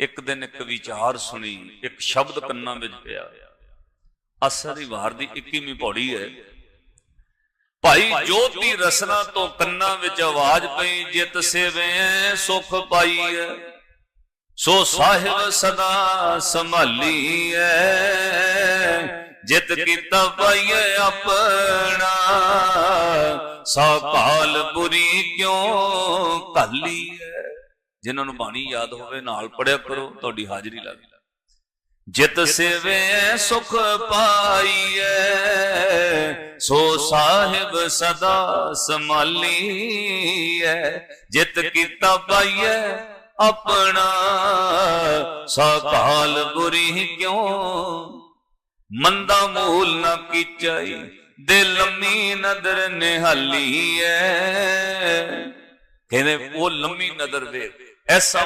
ਇੱਕ ਦਿਨ ਇੱਕ ਵਿਚਾਰ ਸੁਣੀ, ਇੱਕ ਸ਼ਬਦ ਕੰਨਾਂ ਵਿੱਚ ਪਿਆ। ਅਸਰ ਦੀ ਵਾਰ ਦੀ 21ਵੀਂ ਪੌੜੀ ਹੈ। ਭਾਈ ਜੋਤੀ ਰਸਨਾ ਤੋਂ ਕੰਨਾਂ ਵਿੱਚ ਆਵਾਜ਼ ਪਈ, ਜਿਤ ਸੇਵੇ ਸੁਖ ਪਾਈਐ। ਸੋ ਸਾਹਿਬ ਸਦਾ ਸੰਭਾਲੀ ਹੈ ਜਿਤ ਕੀਤਾ ਪਾਈਏ ਆਪਣਾ। ਸਾ ਕਾਲ ਬੁਰੀ ਕਿਉ ਘਾਲੀਐ? ਜਿਨ੍ਹਾਂ ਨੂੰ ਬਾਣੀ ਯਾਦ ਹੋਵੇ, ਨਾਲ ਪੜਿਆ ਕਰੋ, ਤੁਹਾਡੀ ਹਾਜ਼ਰੀ ਲੱਗ ਜਿਤ ਸੇਵੇ ਸੁਖ ਪਾਈਐ, ਸੋ ਸਾਹਿਬ ਸਦਾ ਸੰਭਾਲੀਐ। ਜਿਤ ਕੀਤਾ ਪਾਈਐ ਆਪਣਾ, ਸਕਾਲ ਬੁਰੀ ਕਿਉ? ਮੰਦਾ ਮੂਲ ਨਾ ਕੀਚਾਈ ਦੇ ਲੰਮੀ ਨਦਰ ਨਿਹਾਲੀਐ। ਕਹਿੰਦੇ, ਉਹ ਲੰਮੀ ਨਦਰ ਵੇ as some